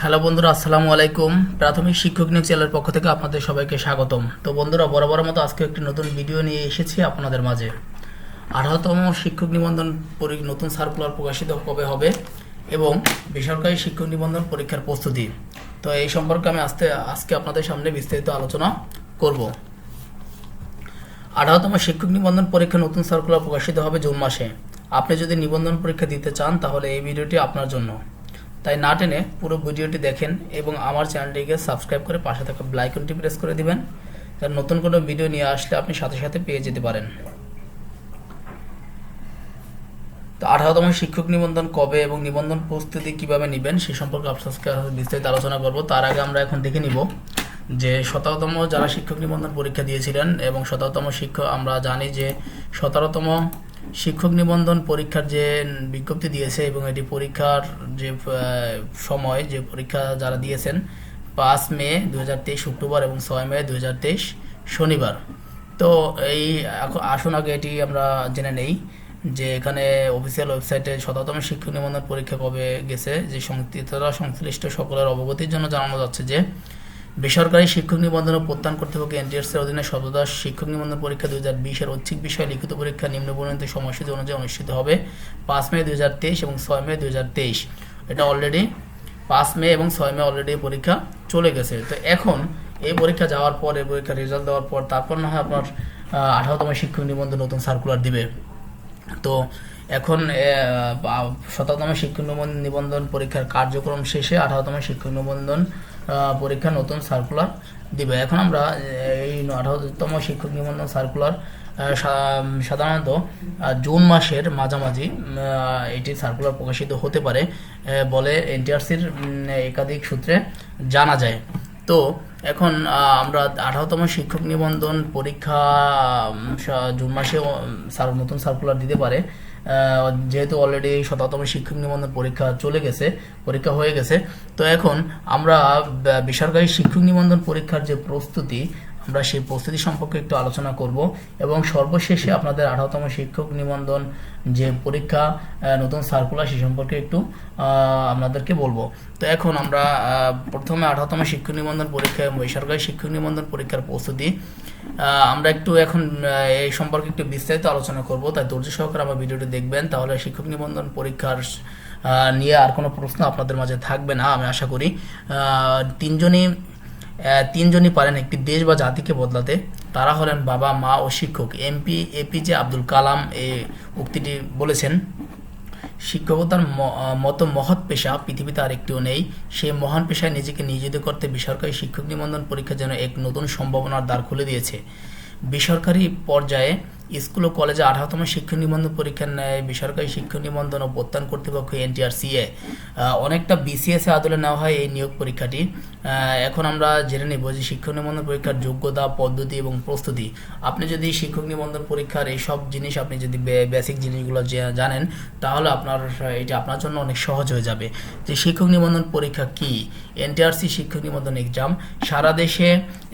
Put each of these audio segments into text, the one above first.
Hello বন্ধুরা, আসসালামু আলাইকুম। প্রাথমিক শিক্ষক নিয়োগ চ্যানেলের পক্ষ থেকে আপনাদের সবাইকে স্বাগতম। তো বন্ধুরা বরাবর মতো আজকে একটি নতুন ভিডিও নিয়ে এসেছি আপনাদের মাঝে। আঠারোতম শিক্ষক নিবন্ধন নতুন সার্কুলার প্রকাশিত কবে হবে এবং বেসরকারি শিক্ষক নিবন্ধন পরীক্ষার প্রস্তুতি। তো এই সম্পর্কে আমি আজকে আজকে আপনাদের সামনে বিস্তারিত আলোচনা করব। আঠারোতম শিক্ষক নিবন্ধন পরীক্ষা নতুন সার্কুলার প্রকাশিত হবে জুন মাসে। আপনি যদি নিবন্ধন পরীক্ষা দিতে চান, তাহলে এই ভিডিওটি আপনার জন্য। তাই না টেনে পুরো ভিডিওটি দেখেন এবং আমার চ্যানেলটিকে সাবস্ক্রাইব করে পাশে থাকা ব্লাইকনটি প্রেস করে দিবেন, যাতে নতুন কোনো ভিডিও নিয়ে আসলে আপনি সাথে সাথে পেয়ে যেতে পারেন। তো আঠারোতম শিক্ষক নিবন্ধন কবে এবং নিবন্ধন প্রস্তুতি কীভাবে নেবেন সে সম্পর্কে আপনার বিস্তারিত আলোচনা করব। তার আগে আমরা এখন দেখে নিব যে শততম যারা শিক্ষক নিবন্ধন পরীক্ষা দিয়েছিলেন এবং শততম শিক্ষক, আমরা জানি যে সতেরোতম শিক্ষক নিবন্ধন পরীক্ষার যে বিজ্ঞপ্তি দিয়েছে এবং এটি পরীক্ষার যে সময়, যে পরীক্ষা যারা দিয়েছেন, পাঁচ মে দু অক্টোবর এবং ছয় মে দু হাজার তেইশ শনিবার। তো এই আসুন আগে এটি আমরা জেনে নেই যে এখানে অফিসিয়াল ওয়েবসাইটে শততম শিক্ষক নিবন্ধন পরীক্ষা কবে গেছে, যে সংশ্লিষ্ট সকলের অবগতির জন্য জানানো যাচ্ছে যে বেসরকারি শিক্ষক নিবন্ধন ও প্রত্যান কর্তৃপক্ষ এনটিএস এর অধীনে সর্বদাস শিক্ষক নিবন্ধন পরীক্ষা দুই হাজার বিশের ঐচ্ছিক বিষয়ে লিখিত পরীক্ষা নিম্ন নিম্নবর্ণিত সময়সূচি অনুযায়ী অনুষ্ঠিত হবে পাঁচ মে দুই হাজার তেইশ এবং ছয় মে দুই হাজার তেইশ। এটা অলরেডি পাঁচ মে এবং ছয় মে অলরেডি পরীক্ষা চলে গেছে। তো এখন এই পরীক্ষা যাওয়ার পর, এই পরীক্ষার রেজাল্ট দেওয়ার পর তারপর না হয় আপনার আঠারোতম শিক্ষক নিবন্ধন নতুন সার্কুলার দিবে। তো এখন শততম শিক্ষক নিবন্ধন- পরীক্ষার কার্যক্রম শেষে আঠারোতম শিক্ষক নিবন্ধন পরীক্ষা নতুন সার্কুলার দিবে। এখন আমরা এই আঠারোতম শিক্ষক নিবন্ধন সার্কুলার সাধারণত জুন মাসের মাঝামাঝি এটি সার্কুলার প্রকাশিত হতে পারে বলে এনটিআরসির একাধিক সূত্রে জানা যায়। তো, এখন আমরা আঠারোতম শিক্ষক নিবন্ধন পরীক্ষা জুন মাসে নতুন সার্কুলার দিতে পারে। যেহেতু অলরেডি শততম শিক্ষক নিবন্ধন পরীক্ষা চলে গেছে, পরীক্ষা হয়ে গেছে, তো এখন আমরা বেসরকারি শিক্ষক নিবন্ধন পরীক্ষার যে প্রস্তুতি আমরা সেই প্রস্তুতি সম্পর্কে একটু আলোচনা করব এবং সর্বশেষে আপনাদের আঠারোতম শিক্ষক নিবন্ধন যে পরীক্ষা নতুন সার্কুলার সে সম্পর্কে একটু আপনাদেরকে বলব। তো এখন আমরা প্রথমে আঠারোতম শিক্ষক নিবন্ধন পরীক্ষা এবং বেসরকারি শিক্ষক নিবন্ধন পরীক্ষার প্রস্তুতি। আমরা একটু এখন এই সম্পর্কে একটু বিস্তারিত আলোচনা করব, তাই ধৈর্য সহকারে আমার ভিডিওটি দেখবেন, তাহলে শিক্ষক নিবন্ধন পরীক্ষার নিয়ে আর কোনো প্রশ্ন আপনাদের মাঝে থাকবে না, আমি আশা করি। তিনজনই তিনজনই পারেন একটি দেশ বা জাতিকে বদলাতে। তারা হলেন বাবা, মা ও শিক্ষক। এমপি এপিজে আব্দুল কালাম এই উক্তিটি বলেছেন শিক্ষকতার মতো মহৎ পেশা পৃথিবীতে আর একটিও নেই। সেই মহান পেশায় নিজেকে নিয়োজিত করতে বেসরকারি শিক্ষক নিবন্ধন পরীক্ষা যেন এক নতুন সম্ভাবনার দ্বার খুলে দিয়েছে। বেসরকারি পর্যায়ে স্কুল ও কলেজে আঠারোতম শিক্ষক নিবন্ধন পরীক্ষার ন্যায় বেসরকারি শিক্ষক নিবন্ধন ও প্রত্যান কর্তৃপক্ষ এনটিআরসিএ। অনেকটা বিসিএস এ আদলে নেওয়া হয় এই নিয়োগ পরীক্ষাটি। এখন আমরা জেনে নেব যে শিক্ষক নিবন্ধন পরীক্ষার যোগ্যতা, পদ্ধতি এবং প্রস্তুতি। আপনি যদি শিক্ষক নিবন্ধন পরীক্ষার এইসব জিনিস আপনি যদি বেসিক জিনিসগুলো জানেন, তাহলে আপনার, এটা আপনার জন্য অনেক সহজ হয়ে যাবে। যে শিক্ষক নিবন্ধন পরীক্ষা কি? এনটিআরসি শিক্ষক নিবন্ধন এক্সাম সারা দেশে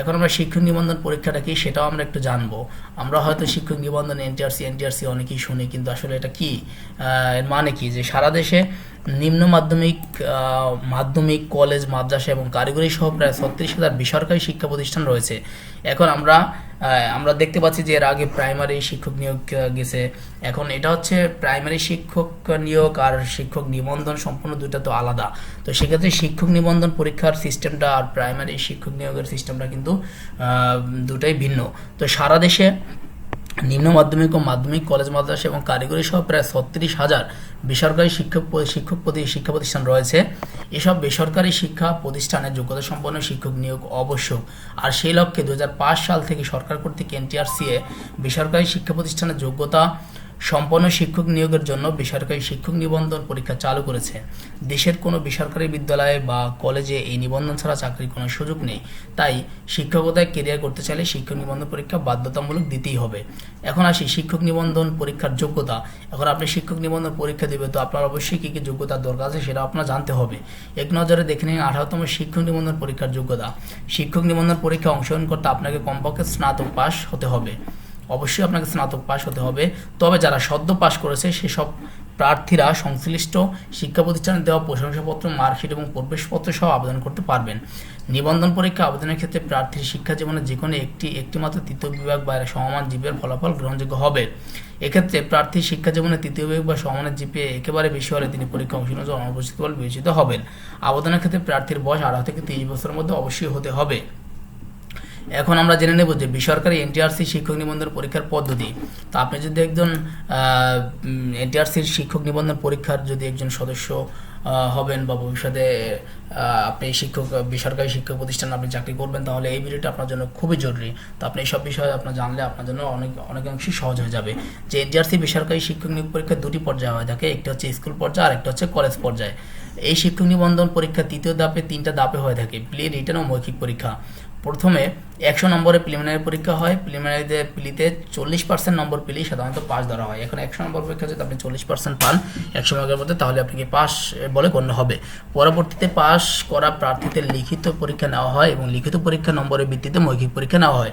এখন আমরা শিক্ষক নিবন্ধন পরীক্ষাটা কি সেটাও আমরা একটু জানব। আমরা হয়তো শিক্ষক নিবন্ধন এনটিআরসি এনটিআরসি অনেকেই শুনি, কিন্তু আসলে এটা কি? এর মানে কি? যে সারা দেশে নিম্ন মাধ্যমিক মাধ্যমিক, কলেজ, মাদ্রাসা এবং কারিগরি সহ প্রায় ছত্রিশ হাজার বেসরকারি শিক্ষা প্রতিষ্ঠান রয়েছে। এখন আমরা আমরা দেখতে পাচ্ছি যে এর আগে প্রাইমারি শিক্ষক নিয়োগ গেছে। এখন এটা হচ্ছে প্রাইমারি শিক্ষক নিয়োগ আর শিক্ষক নিবন্ধন সম্পূর্ণ দুইটা তো আলাদা। তো সেক্ষেত্রে শিক্ষক নিবন্ধন পরীক্ষার সিস্টেমটা আর প্রাইমারি শিক্ষক নিয়োগের সিস্টেমটা কিন্তু দুটাই ভিন্ন। তো সারা দেশে নিম্ন মাধ্যমিক ও মাধ্যমিক কলেজ, মাদ্রাসা এবং কারিগরি সহ প্রায় ছত্রিশ হাজার বেসরকারি শিক্ষক শিক্ষক প্রতি- শিক্ষা প্রতিষ্ঠান রয়েছে। এসব বেসরকারি শিক্ষা প্রতিষ্ঠানে যোগ্যতা সম্পন্ন শিক্ষক নিয়োগ আবশ্যক। আর সেই লক্ষ্যে দু হাজার পাঁচ সাল থেকে সরকার কর্তৃক এনটিআরসিএ বেসরকারি শিক্ষা প্রতিষ্ঠানের যোগ্যতা সম্পন্ন শিক্ষক নিয়োগের জন্য বেসরকারি শিক্ষক নিবন্ধন পরীক্ষা চালু করেছে। দেশের কোনো বেসরকারি বিদ্যালয়ে বা কলেজে এই নিবন্ধন ছাড়া চাকরির কোনো সুযোগ নেই। তাই শিক্ষকতায় কেরিয়ার করতে চাইলে শিক্ষক নিবন্ধন পরীক্ষা বাধ্যতামূলক দিতেই হবে। এখন আসি শিক্ষক নিবন্ধন পরীক্ষার যোগ্যতা। এখন আপনি শিক্ষক নিবন্ধন পরীক্ষা দেবে তো আপনার অবশ্যই কী কী যোগ্যতার দরকার আছে সেটা আপনার জানতে হবে। এক নজরে দেখে নিন আঠারোতম শিক্ষক নিবন্ধন পরীক্ষার যোগ্যতা। শিক্ষক নিবন্ধন পরীক্ষা অংশগ্রহণ করতে আপনাকে কমপক্ষে স্নাতক পাস হতে হবে। অবশ্যই আপনাকে স্নাতক পাশ হতে হবে। তবে যারা সদ্য পাশ করেছে, সেসব প্রার্থীরা সংশ্লিষ্ট শিক্ষা প্রতিষ্ঠানে দেওয়া প্রশংসাপত্র, মার্কশিট এবং প্রবেশপত্র সহ আবেদন করতে পারবেন। নিবন্ধন পরীক্ষা আবেদনের ক্ষেত্রে প্রার্থীর শিক্ষা জীবনে যে কোনো একটি, একটিমাত্র তৃতীয় বিভাগ বা সমমান জীবের ফলাফল গ্রহণযোগ্য হবে। এক্ষেত্রে প্রার্থীর শিক্ষা জীবনে তৃতীয় বিভাগ বা সমানের জিপিএ একেবারে বেশি হলে তিনি পরীক্ষা অংশগ্রহণ অনুপস্থিত বলে বিবেচিত হবেন। আবেদনের ক্ষেত্রে প্রার্থীর বয়স আঠারো থেকে তিরিশ বছরের মধ্যে অবশ্যই হতে হবে। এখন আমরা জেনে নেব যে বেসরকারি এনটিআরসি শিক্ষক নিবন্ধন পরীক্ষার পদ্ধতি। তো আপনি যদি একজন এনটিআরসির শিক্ষক নিবন্ধন পরীক্ষার যদি একজন সদস্য হবেন বা ভবিষ্যতে আপনি শিক্ষক, বেসরকারি শিক্ষক প্রতিষ্ঠানে আপনি চাকরি করবেন, তাহলে এই ভিডিওটা আপনার জন্য খুবই জরুরি। তো আপনি এইসব বিষয়ে আপনার জানলে আপনার জন্য অনেক, অনেকাংশই সহজ হয়ে যাবে। যে এনটিআরসি বেসরকারি শিক্ষক নিয়োগ পরীক্ষার দুটি পর্যায়ে হয়ে থাকে, একটি হচ্ছে স্কুল পর্যায়ে, আর একটা হচ্ছে কলেজ পর্যায়ে। এই শিক্ষক নিবন্ধন পরীক্ষা তৃতীয় ধাপে তিনটা ধাপে হয়ে থাকে, প্লে, রিটার্ন ও মৌখিক পরীক্ষা। প্রথমে একশো নম্বরে প্রিলিমিনারি পরীক্ষা হয় প্রিলিমিনারিতে প্লিতে চল্লিশ পার্সেন্ট নম্বর পেলেই সাধারণত পাস ধরা হয়। এখন একশো নম্বর পরীক্ষা যদি আপনি চল্লিশ পার্সেন্ট পান, একশো মার্কের মধ্যে, তাহলে আপনাকে পাস বলে গণ্য হবে। পরবর্তীতে পাস করা প্রার্থীদের লিখিত পরীক্ষা নেওয়া হয় এবং লিখিত পরীক্ষা নম্বরের ভিত্তিতে মৌখিক পরীক্ষা নেওয়া হয়।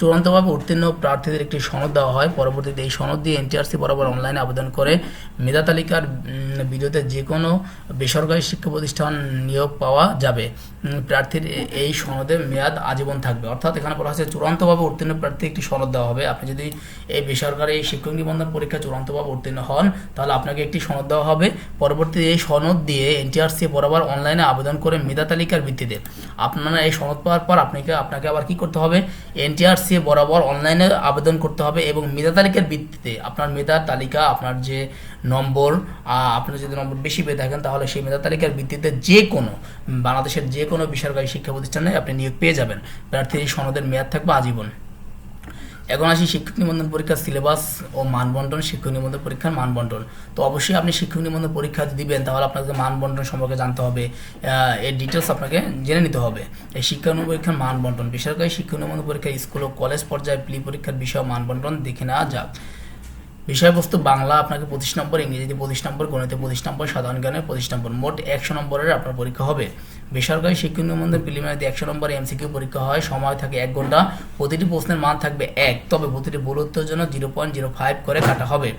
চূড়ান্তভাবে উত্তীর্ণ প্রার্থীদের একটি সনদ দেওয়া হয়। পরবর্তীতে এই সনদ দিয়ে এনটিআরসি বরাবর অনলাইনে আবেদন করে। মেধা তালিকার উম, বিরুদ্ধে যে কোনো বেসরকারি শিক্ষা প্রতিষ্ঠান নিয়োগ পাওয়া যাবে। প্রার্থীর এই সনদের মেয়াদ আজীবন থাকবে। অর্থাৎ এখানে বলা হচ্ছে চূড়ান্তভাবে উত্তীর্ণ প্রার্থী একটি সনদ দেওয়া হবে। আপনি যদি এই বেসরকারি শিক্ষক নিবন্ধন পরীক্ষা চূড়ান্তভাবে উত্তীর্ণ হন তাহলে আপনাকে একটি সনদ দেওয়া হবে। পরবর্তীতে এই সনদ দিয়ে এনটিআরসি বরাবর অনলাইনে আবেদন করে মেধা তালিকার ভিত্তিতে। আপনারা এই সনদ পাওয়ার পর আপনাকে আপনাকে আবার কি করতে হবে? এনটিআরসি বরাবর অনলাইনে আবেদন করতে হবে এবং মেধা তালিকার ভিত্তিতে আপনার মেধা তালিকা আপনার যে নম্বর আহ, আপনি যদি নম্বর বেশি পেয়ে থাকেন তাহলে সেই মেধা তালিকার ভিত্তিতে যে কোনো বাংলাদেশের যে কোনো বেসরকারি শিক্ষা প্রতিষ্ঠানে আপনি নিয়োগ পেয়ে যাবেন। প্রার্থীর সনদের মেয়াদ থাকবে আজীবন। এখন আসি শিক্ষক নিবন্ধন পরীক্ষার সিলেবাস ও মানবন্টন শিক্ষক নিবন্ধন পরীক্ষার মানবন্টন তো অবশ্যই আপনি শিক্ষক নিবন্ধন পরীক্ষা দিবেন তাহলে আপনাকে মানবন্টন সম্পর্কে জানতে হবে। এর ডিটেলস আপনাকে জেনে নিতে হবে। এই নিবন্ধন পরীক্ষার মানবন্টন বেসরকারি শিক্ষক নিবন্ধন পরীক্ষা স্কুল ও কলেজ পর্যায়ে প্লি পরীক্ষার বিষয় মানবন্টন দেখে নেওয়া যাক। বিষয়বস্তু বাংলা আপনাকে পঁচিশ নম্বর ইংরেজিতে পঁচিশ নম্বর গণিতে পঁচিশ নম্বর সাধারণ জ্ঞানে পঁচিশ নম্বর, মোট একশো নম্বরের আপনার পরীক্ষা হবে। বেসরকারি শিক্ষক নিবন্ধন প্রিলিমিনারিতে একশো নম্বর এমসিকিউ পরীক্ষা হয়, সময় থাকে এক ঘণ্টা, প্রতিটি প্রশ্নের মান থাকবে এক, তবে প্রতিটি ভুল জন্য জিরো পয়েন্ট জিরো ফাইভ করে কাটা হবে।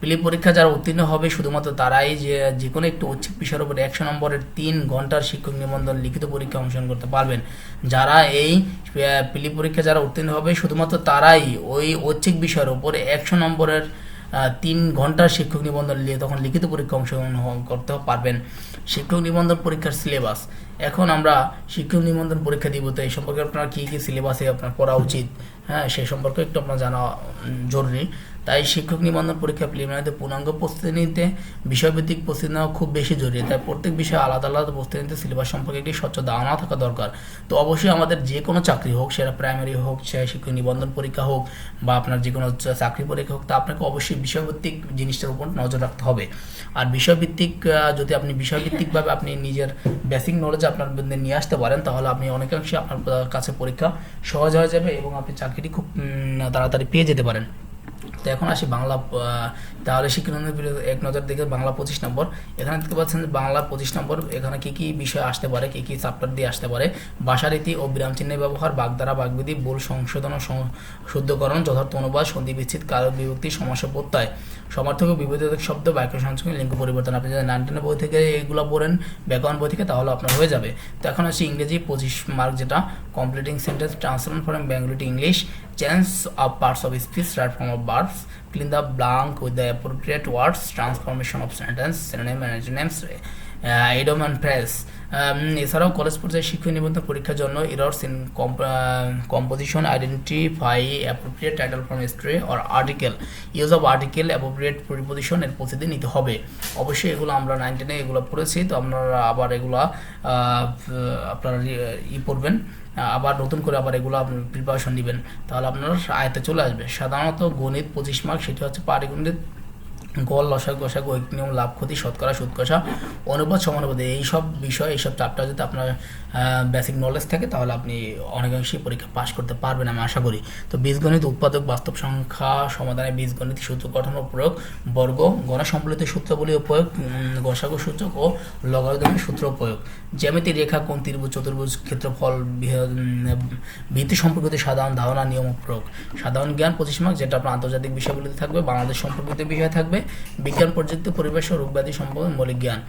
প্লি পরীক্ষা যারা উত্তীর্ণ হবে, শুধুমাত্র তারাই যে যে কোনো একটি ঐচ্ছিক বিষয়ের উপর একশো নম্বরের তিন ঘণ্টার শিক্ষক নিবন্ধন লিখিত পরীক্ষা অংশগ্রহণ করতে পারবেন। যারা এই প্লি পরীক্ষা যারা উত্তীর্ণ হবে, শুধুমাত্র তারাই ওই ঐচ্ছিক বিষয়ের উপর একশো নম্বরের তিন ঘণ্টা শিক্ষক নিবন্ধন নিয়ে তখন লিখিত পরীক্ষা অংশগ্রহণ করতে পারবেন। শিক্ষক নিবন্ধন পরীক্ষার সিলেবাস। এখন আমরা শিক্ষক নিবন্ধন পরীক্ষা দিব, তো এই সম্পর্কে আপনার কী কী সিলেবাসে আপনার করা উচিত? হ্যাঁ সেই সম্পর্কে একটু আপনার জানা জরুরি। তাই শিক্ষক নিবন্ধন পরীক্ষা প্রিলিমিনারিতে পূর্ণাঙ্গ প্রস্তুতি নিতে, বিষয়ভিত্তিক প্রস্তুতি নেওয়া খুব বেশি জরুরি। তাই প্রত্যেক বিষয়ে আলাদা আলাদা প্রস্তুতি নিতে সিলেবাস সম্পর্কে একটি স্বচ্ছ ধারণা থাকা দরকার। তো অবশ্যই আমাদের যে কোনো চাকরি হোক, সেটা প্রাইমারি হোক, সে শিক্ষক নিবন্ধন পরীক্ষা হোক, বা আপনার যে কোনো চাকরি পরীক্ষা হোক, তা আপনাকে অবশ্যই বিষয়ভিত্তিক জিনিসটার উপর নজর রাখতে হবে। আর বিষয়ভিত্তিক যদি আপনি বিষয়ভিত্তিকভাবে আপনি নিজের বেসিক নলেজ আপনার নিয়ে আসতে পারেন, তাহলে আপনি অনেকাংশে আপনার কাছে পরীক্ষা সহজ হয়ে যাবে এবং আপনি চাকরিটি খুব তাড়াতাড়ি পেয়ে যেতে পারেন। তো এখন আসি বাংলা তাহলে শিক্ষানন্দের বিরুদ্ধে এক নজর দেখে বাংলা পঁচিশ নম্বর। এখানে দেখতে পাচ্ছেন যে বাংলা পঁচিশ নম্বর, এখানে কি কি বিষয় আসতে পারে, কি কি চ্যাপ্টার দিয়ে আসতে পারে? ভাষারীতি ও বিরাম চিহ্নের ব্যবহার, বাগধারা, বাগবিধি, ভুল সংশোধন ও শুদ্ধকরণ, যথার্থ অনুবাদ, সন্ধি বিচ্ছেদ কারক বিভক্তি সমস্যা প্রত্যয়। সমার্থক ও বিপরীতক শব্দ, বাক্য সংস্করণ, লিঙ্গ পরিবর্তন। আপনি যদি নাইন টেনের বই থেকে এগুলো পড়েন, ব্যাকরণ বই থেকে, তাহলে আপনার হয়ে যাবে। তো এখন হচ্ছে ইংরেজি পঁচিশ মার্ক যেটা। Completing sentence transfer from Bengali to English change of parts of speech right form of verbs fill in the blank with the appropriate words transformation of sentence synonym and antonyms uh, and phrase. Um, এছাড়াও college পর্যায়ে শিক্ষক নিবন্ধ পরীক্ষার জন্য errors in composition identify appropriate title from history or article use of article appropriate preposition এর প্রতিদিন নিতে হবে। অবশ্যই এগুলো আমরা নাইন টেনে এগুলো পড়েছি তো আপনারা আবার এগুলো আপনারা ই পড়বেন। আবার নতুন করে আবার এগুলো আপনি প্রিপারেশন নেবেন, তাহলে আপনার আয়তে চলে আসবে। সাধারণত গণিত পঁচিশ মার্ক সেটি হচ্ছে পাটিগণিত গল লসা গসা গৈক নিয়ম, লাভ, ক্ষতি, শতকরা সুৎকষা অনুপাত সমানুপাতি এইসব বিষয়, এইসব চাপটা যদি আপনার বেসিক নলেজ থাকে, তাহলে আপনি অনেকাংশেই পরীক্ষা পাশ করতে পারবেন আমি আশা করি। তো বীজগণিত উৎপাদক বাস্তব সংখ্যা সমাধানে বীজগণিত সূত্র গঠন ও প্রয়োগ, বর্গ, গণসম্বলিত সূত্রাবলী ও প্রয়োগ গসাগু সূচক ও লগারিদমের সূত্র প্রয়োগ। জ্যামিতি, রেখা কোন ত্রিভুজ, চতুর্ভুজ, ক্ষেত্রফল ভিত্তি সম্পর্কিত সাধারণ ধারণা, নিয়ম প্রয়োগ। সাধারণ জ্ঞান পঁচিশ মার্ক যেটা আপনার আন্তর্জাতিক বিষয়গুলিতে থাকবে, বাংলাদেশ সম্পর্কিত বিষয় থাকবে বিজ্ঞান প্রযুক্তি, পরিবেশ ও রোগব্যাধি সম্পর্কে মৌলিক জ্ঞান।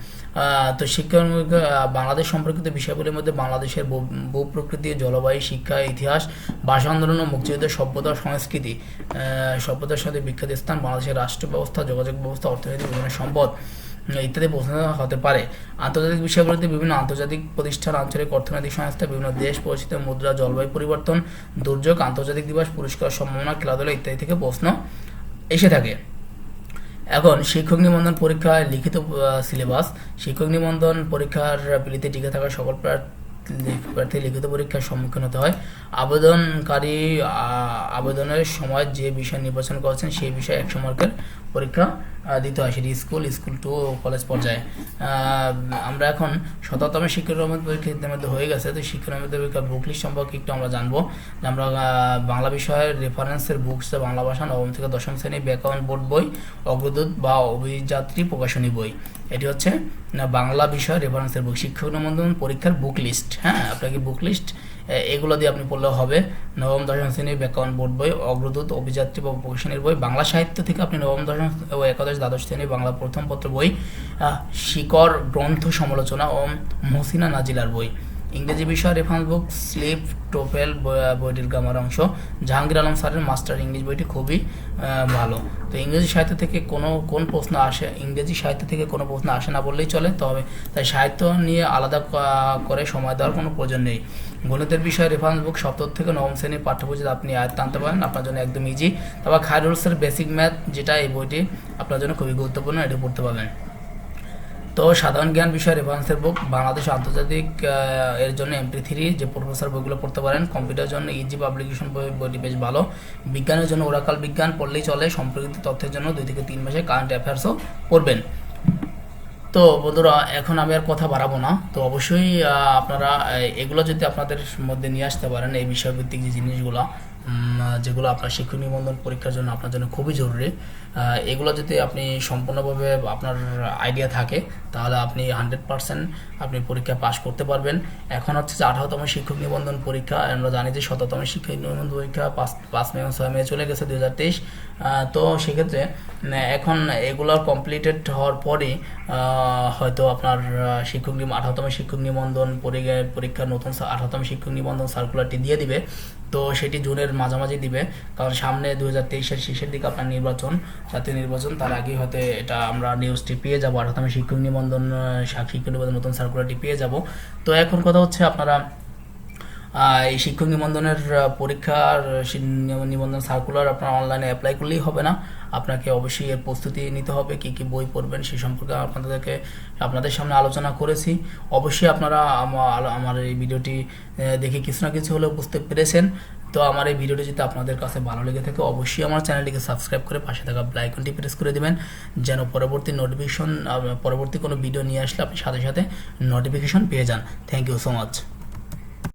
তো শিক্ষা বাংলাদেশ সম্পর্কিত বিষয়গুলির মধ্যে বাংলাদেশের ভূ- প্রকৃতি, জলবায়ু, শিক্ষা, ইতিহাস, ভাষা আন্দোলন ও মুক্তিযুদ্ধের সভ্যতা সংস্কৃতি সভ্যতার সাথে বিখ্যাত স্থান, বাংলাদেশের রাষ্ট্র ব্যবস্থা, যোগাযোগ ব্যবস্থা, অর্থনৈতিক বিভিন্ন সম্পদ ইত্যাদি প্রশ্ন হতে পারে। আন্তর্জাতিক বিষয়গুলিতে বিভিন্ন আন্তর্জাতিক প্রতিষ্ঠান, আঞ্চলিক অর্থনৈতিক সংস্থা, বিভিন্ন দেশ পরিস্থিতি মুদ্রা, জলবায়ু পরিবর্তন, দুর্যোগ, আন্তর্জাতিক দিবস, পুরস্কার, সম্ভাবনা, খেলাধুলা ইত্যাদি থেকে প্রশ্ন এসে থাকে। এখন শিক্ষক নিবন্ধন পরীক্ষায় লিখিত সিলেবাস শিক্ষক নিবন্ধন পরীক্ষার বিলিতে টিকে থাকা সকল প্রার্থী লিখিত পরীক্ষার সম্মুখীন হতে হয়। আবেদনকারী আবেদনের সময় যে বিষয় নির্বাচন করেছেন, সেই বিষয়ে একশো মার্কের পরীক্ষা দিতে হয় সেটি স্কুল স্কুল টু কলেজ পর্যায়ে। আমরা এখন শততম শিক্ষক নিবন্ধন পরীক্ষা ইতিমধ্যে হয়ে গেছে, তো শিক্ষক নিবন্ধন পরীক্ষার বুক লিস্ট সম্পর্কে একটু আমরা জানব। আমরা বাংলা বিষয়ের রেফারেন্সের বুকস বাংলা ভাষা নবম থেকে দশম শ্রেণি ব্যাকরণ বোর্ড বই, অগ্রদূত বা অভিযাত্রী প্রকাশনী বই। এটি হচ্ছে বাংলা বিষয় রেফারেন্সের বুক শিক্ষক নিবন্ধন পরীক্ষার বুক লিস্ট হ্যাঁ আপনাকে বুক লিস্ট এগুলো দিয়ে আপনি পড়লেও হবে। নবম, দশম শ্রেণির ব্যাকরণ বোর্ড বই, অগ্রদূত, অভিযাত্রী বা প্রকাশনীর বই, বাংলা সাহিত্য থেকে আপনি নবম, দশম ও একাদশ, দ্বাদশ শ্রেণির বাংলা প্রথম পত্র বই শিকড় গ্রন্থ সমালোচনা ও মহসিনা নাজিলার বই। ইংরেজি বিষয় রেফারেন্স বুক স্লিপ বই- বইটির গ্রামার অংশ। জাহাঙ্গীর আলম স্যারের মাস্টার ইংলিশ বইটি খুবই ভালো। তো ইংরেজি সাহিত্য থেকে কোনো, কোন প্রশ্ন আসে, ইংরেজি সাহিত্য থেকে কোনো প্রশ্ন আসে না বললেই চলে, তবে তাই সাহিত্য নিয়ে আলাদা করে সময় দেওয়ার কোনো প্রয়োজন নেই। গণিতের বিষয়ে রেফারেন্স বুক সপ্তম থেকে নবম শ্রেণির পাঠ্যপুঁজিতে আপনি আয়ত্ত আনতে পারেন, আপনার জন্য একদম ইজি তারপর খায়রুলসের বেসিক ম্যাথ যেটা এই বইটি আপনার জন্য খুবই গুরুত্বপূর্ণ, এটি পড়তে পারবেন। তো সাধারণ জ্ঞান বিষয়ে রেফারেন্সের বুক বাংলাদেশ আন্তর্জাতিক এর জন্য এমপি থ্রি যে প্রফেসর বইগুলো পড়তে পারেন কম্পিউটার জন্য ইজি পাবলিকেশন বই, বইটি বেশ ভালো। বিজ্ঞানের জন্য ওরাকাল বিজ্ঞান পড়লেই চলে, সম্পর্কিত তথ্যের জন্য দুই থেকে তিন মাসে কারেন্ট অ্যাফেয়ার্সও পড়বেন তো বন্ধুরা, এখন আমি আর কথা বাড়াবো না। তো অবশ্যই আপনারা এগুলো যদি আপনাদের মধ্যে নিয়ে আসতে পারেন, এই বিষয়ভিত্তিক যে জিনিসগুলো যেগুলো আপনার শিক্ষক নিবন্ধন পরীক্ষার জন্য আপনার জন্য খুবই জরুরি। এগুলো যদি আপনি সম্পূর্ণভাবে আপনার আইডিয়া থাকে, তাহলে আপনি হান্ড্রেড পার্সেন্ট আপনি পরীক্ষা পাশ করতে পারবেন। এখন হচ্ছে যে আঠারোতম শিক্ষক নিবন্ধন পরীক্ষা, আমরা জানি যে শততম শিক্ষক নিবন্ধন পরীক্ষা পাঁচ পাঁচ মে ছয় মে চলে গেছে দু হাজার তেইশ। তো সেক্ষেত্রে এখন এগুলো কমপ্লিটেড হওয়ার পরে হয়তো আপনার শিক্ষক আঠারোতম শিক্ষক নিবন্ধন পরীক্ষা- পরীক্ষার নতুন আঠারোতম শিক্ষক নিবন্ধন সার্কুলারটি দিয়ে দিবে। তো সেটি জুনের মাঝামাঝি দিবে। কারণ সামনে দু হাজার তেইশের শেষের দিকে আপনার নির্বাচন, জাতীয় নির্বাচন। তার আগেই হয়তো এটা আমরা নিউজটি পেয়ে যাব। আঠারোতম শিক্ষক নিবন্ধন শিক্ষক নিবন্ধন, নতুন সার্কুলারটি পেয়ে যাব। তো এখন কথা হচ্ছে আপনারা এই শিক্ষক নিবন্ধনের পরীক্ষার নিবন্ধন সার্কুলার আপনার অনলাইনে অ্যাপ্লাই করলেই হবে না। আপনাকে অবশ্যই এর প্রস্তুতি নিতে হবে, কি কি বই পড়বেন সে সম্পর্কে আপনাদেরকে, আপনাদের সামনে আলোচনা করেছি। অবশ্যই আপনারা আমা- আমার এই ভিডিওটি দেখে কিছু না কিছু হলেও বুঝতে পেরেছেন। তো আমার এই ভিডিওটি যদি আপনাদের কাছে ভালো লেগে থাকে, অবশ্যই আমার চ্যানেলটিকে সাবস্ক্রাইব করে পাশে থাকা বেল আইকনটি প্রেস করে দেবেন, যেন পরবর্তী নোটিফিকেশন পরবর্তী কোনো ভিডিও নিয়ে আসলে আপনি সাথে সাথে নোটিফিকেশন পেয়ে যান। Thank you so much